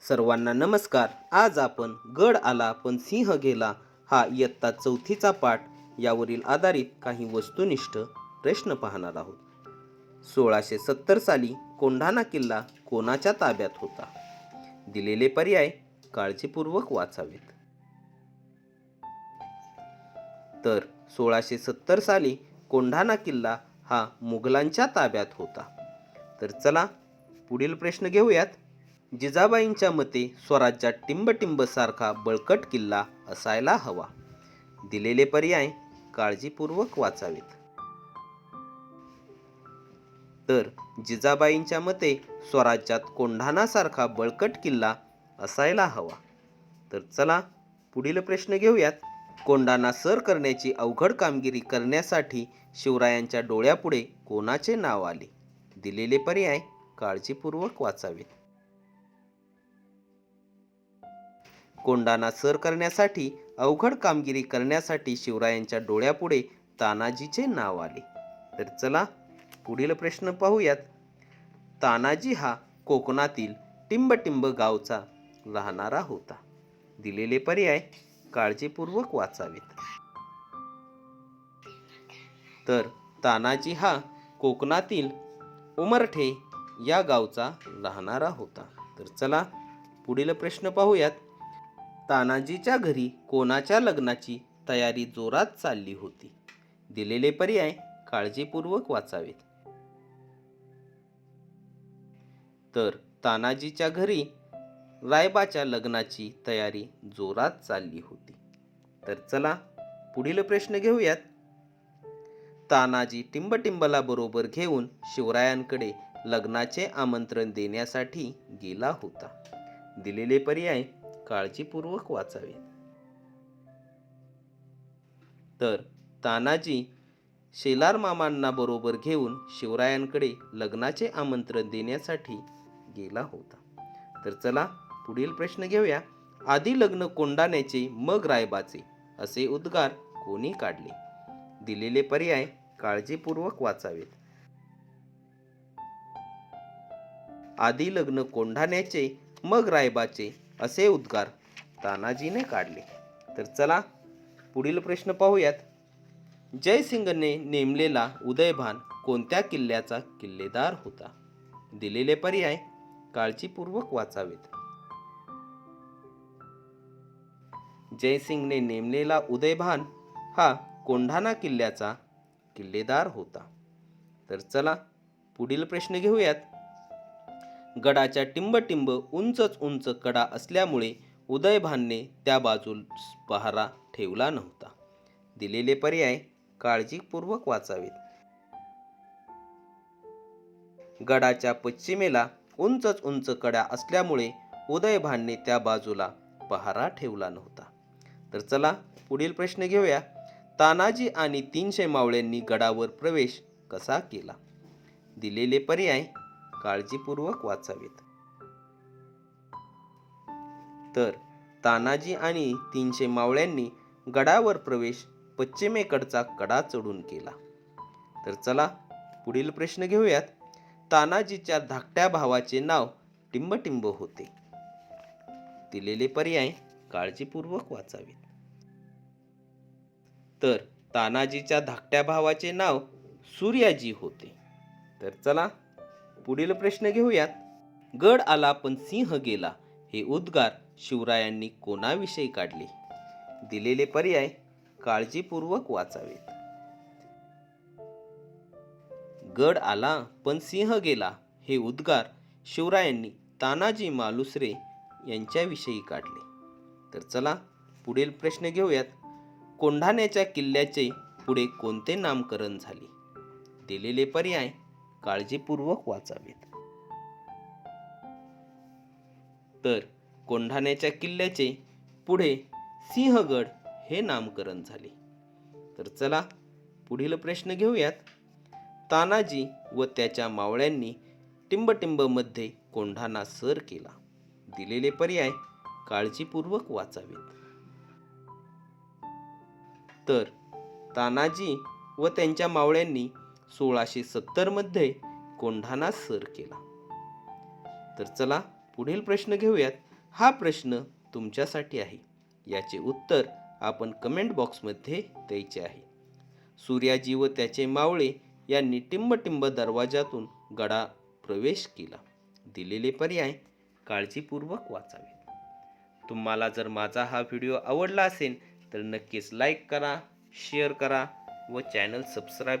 सर्वांना नमस्कार. आज आपण गड आला पण सिंह गेला हा इयत्ता चौथीचा पाठ. यावरील आधारित काही वस्तुनिष्ठ प्रश्न पाहणार आहोत. सोळाशे सत्तर साली कोंढाणा किल्ला कोणाच्या ताब्यात होता? दिलेले पर्याय काळजीपूर्वक वाचावेत. तर सोळाशे सत्तर साली कोंढाणा किल्ला हा मुघलांच्या ताब्यात होता. तर चला पुढील प्रश्न घेऊयात. जिजाबाईंच्या मते स्वराज्यात टिंबटिंबसारखा बळकट किल्ला असायला हवा. दिलेले पर्याय काळजीपूर्वक वाचावेत. तर जिजाबाईंच्या मते स्वराज्यात कोंढाणासारखा बळकट किल्ला असायला हवा. तर चला पुढील प्रश्न घेऊयात. कोंढाणा सर करण्याची अवघड कामगिरी करण्यासाठी शिवरायांच्या डोळ्यापुढे कोणाचे नाव आले? दिलेले पर्याय काळजीपूर्वक वाचावेत. कोंढाणा सर करण्यासाठी अवघड कामगिरी करण्यासाठी शिवरायांच्या डोळ्यापुढे तानाजीचे नाव आले. तर चला पुढील प्रश्न पाहूयात. तानाजी हा कोकणातील टिंबटिंब गावचा राहणारा होता. दिलेले पर्याय काळजीपूर्वक वाचावेत. तर तानाजी हा कोकणातील उमरठे या गावचा राहणारा होता. तर चला पुढील प्रश्न पाहूयात. तानाजीच्या घरी कोणाच्या लग्नाची तयारी जोरात चालली होती? दिलेले पर्याय काळजीपूर्वक वाचावेत. तर तानाजीच्या घरी रायबाच्या लग्नाची तयारी जोरात चालली होती. तर चला पुढील प्रश्न घेऊयात. तानाजी टिंबटिंबला बरोबर घेऊन शिवरायांकडे लग्नाचे आमंत्रण देण्यासाठी गेला होता. दिलेले पर्याय काळजीपूर्वक वाचावे तर तानाजी शेलार मामांना बरोबर घेऊन शिवरायांकडे लग्नाचे आमंत्रण देण्यासाठी गेला होता. तर चला पुढील प्रश्न घेऊया. आधी लग्न कोंडाण्याचे मग रायबाचे असे उद्गार कोणी काढले? दिलेले पर्याय काळजीपूर्वक वाचावेत. आधी लग्न कोंढाण्याचे मग रायबाचे असे उद्गार तानाजीने काढले. तर चला पुढील प्रश्न पाहूयात. जयसिंगने नेमलेला उदयभान कोणत्या किल्ल्याचा किल्लेदार होता? दिलेले पर्याय काळजीपूर्वक वाचावेत. जयसिंगने नेमलेला उदयभान हा कोंढाणा किल्ल्याचा किल्लेदार होता. तर चला पुढील प्रश्न घेऊयात. गडाच्या टिंबटिंब उंचच उंच कडा असल्यामुळे उदयभानने त्या बाजूस पहारा ठेवला नव्हता. दिलेले पर्याय काळजीपूर्वक वाचावेत. गडाच्या पश्चिमेला उंचच उंच कडा असल्यामुळे उदयभानने त्या बाजूला पहारा ठेवला नव्हता. तर चला पुढील प्रश्न घेऊया. तानाजी आणि तीनशे मावळ्यांनी गडावर प्रवेश कसा केला? दिलेले पर्याय काळजीपूर्वक वाचावेत. तर तानाजी आणि तीनशे मावळ्यांनी गडावर प्रवेश पश्चिमेकडचा कडा चढून केला. तर चला पुढील प्रश्न घेऊयात. तानाजीच्या धाकट्या भावाचे नाव टिंबटिंब होते. दिलेले पर्याय काळजीपूर्वक वाचावेत. तर तानाजीच्या धाकट्या भावाचे नाव सूर्याजी होते. तर चला पुढील प्रश्न घेऊयात. गड आला पण सिंह गेला. हे उद्गार शिवरायांनी कोणाविषयी काढले? दिलेले पर्याय काळजीपूर्वक वाचावेत. गड आला पण सिंह गेला. हे उद्गार शिवरायांनी तानाजी मालुसरे यांच्याविषयी काढले. तर चला पुढील प्रश्न घेऊयात. कोंढाण्याच्या किल्ल्याचे पुढे कोणते नामकरण झाले? दिलेले पर्याय काळजीपूर्वक वाचावेत. तर कोंढाण्याच्या किल्ल्याचे पुढे सिंहगड हे नामकरण झाले. तर चला पुढील प्रश्न घेऊयात. तानाजी व त्याच्या मावळ्यांनी टिंबटिंबमध्ये कोंढाणा सर केला. दिलेले पर्याय काळजीपूर्वक वाचावेत. तर तानाजी व त्यांच्या मावळ्यांनी सोळाशे सत्तरमध्ये कोंढाणा सर केला. तर चला पुढील प्रश्न घेऊयात. हा प्रश्न तुमच्यासाठी आहे. याचे उत्तर आपण कमेंट बॉक्समध्ये द्यायचे आहे. सूर्याजी व त्याचे मावळे यांनी टिंबटिंब दरवाजातून गडा प्रवेश केला. दिलेले पर्याय काळजीपूर्वक वाचावेत तुम्हाला जर माझा हा व्हिडिओ आवडला असेल तर नक्कीच लाईक करा शेअर करा व चॅनल सबस्क्राईब